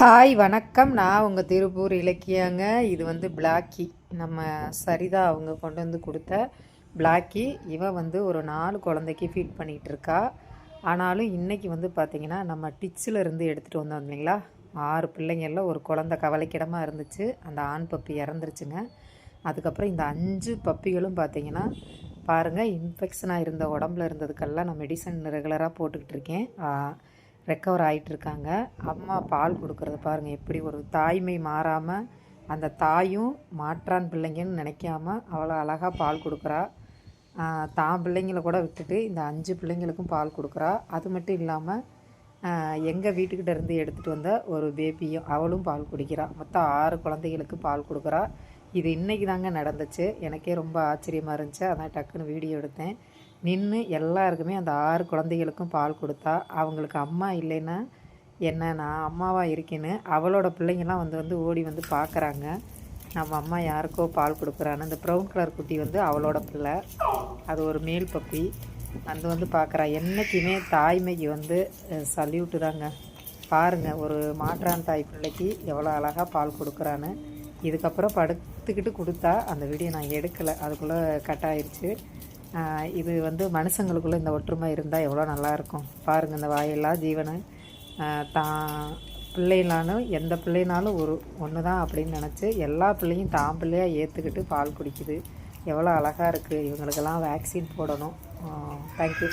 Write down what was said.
Hi வணக்கம். நான் உங்கள் திருப்பூர் இலக்கியங்க. இது வந்து பிளாக்கி. நம்ம சரிதா அவங்க கொண்டு வந்து கொடுத்த பிளாக்கி. இவன் வந்து ஒரு நாலு குழந்தைக்கு ஃபீட் பண்ணிகிட்டு இருக்கா ஆனாலும் இன்றைக்கி வந்து பார்த்திங்கன்னா நம்ம டிச்சில் இருந்து எடுத்துகிட்டு வந்தோம் இல்லைங்களா? ஆறு பிள்ளைங்களில் ஒரு குழந்த கவலைக்கிடமாக இருந்துச்சு. அந்த ஆண் பப்பி இறந்துருச்சுங்க. அதுக்கப்புறம் இந்த அஞ்சு பப்பிகளும் பார்த்திங்கன்னா பாருங்கள் இன்ஃபெக்ஷனாக இருந்த உடம்புல இருந்ததுக்கெல்லாம் நான் மெடிசன் ரெகுலராக போட்டுக்கிட்டு இருக்கேன் ரெக்கவர் ஆகிட்டு இருக்காங்க அம்மா பால் கொடுக்குறது பாருங்கள் எப்படி ஒரு தாய்மை மாறாமல் அந்த தாயும் மாற்றான் பிள்ளைங்கன்னு நினைக்காம அவ்வளோ அழகாக பால் கொடுக்குறா. தான் பிள்ளைங்கள கூட விட்டுட்டு இந்த அஞ்சு பிள்ளைங்களுக்கும் பால் கொடுக்குறா. அது மட்டும் இல்லாமல் எங்கள் வீட்டுக்கிட்ட இருந்து எடுத்துகிட்டு வந்த ஒரு பேபியும் அவளும் பால் குடிக்கிறா. மொத்தம் ஆறு குழந்தைகளுக்கு பால் கொடுக்குறா. இது இன்றைக்கி தாங்க நடந்துச்சு. எனக்கே ரொம்ப ஆச்சரியமாக இருந்துச்சு. அதான் டக்குன்னு வீடியோ எடுத்தேன். நின்று எல்லாருக்குமே அந்த ஆறு குழந்தைகளுக்கும் பால் கொடுத்தா அவங்களுக்கு அம்மா இல்லைன்னா என்ன நான் அம்மாவாக இருக்கேன்னு அவளோட பிள்ளைங்கள்லாம் வந்து வந்து ஓடி வந்து பார்க்குறாங்க நம்ம அம்மா யாருக்கோ பால் கொடுக்குறான்னு அந்த ப்ரௌன் கலர் குட்டி வந்து அவளோட பிள்ளை. அது ஒரு மேல் பப்பி வந்து வந்து பார்க்குறா என்றைக்குமே தாய்மைக்கு வந்து சல்யூட்டு தாங்க. பாருங்கள் ஒரு மாற்றான் தாய் பிள்ளைக்கு எவ்வளோ அழகாக பால் கொடுக்குறான்னு. இதுக்கப்புறம் படுத்துக்கிட்டு கொடுத்தா அந்த வீடியோ நான் எடுக்கலை. அதுக்குள்ளே கட் ஆயிடுச்சு இது வந்து மனுஷங்களுக்குள்ளே இந்த ஒற்றுமை இருந்தால் எவ்வளோ நல்லாயிருக்கும் பாருங்கள் இந்த வாயெல்லாம் ஜீவனை. தான் பிள்ளைனாலும் எந்த பிள்ளைனாலும் ஒரு ஒன்று தான் அப்படின்னு நினச்சி எல்லா பிள்ளையும் தான் பிள்ளையாக ஏற்றுக்கிட்டு பால் குடிக்குது. எவ்வளோ அழகாக இருக்குது இவங்களுக்கெல்லாம் வேக்சின் போடணும். தேங்க்யூ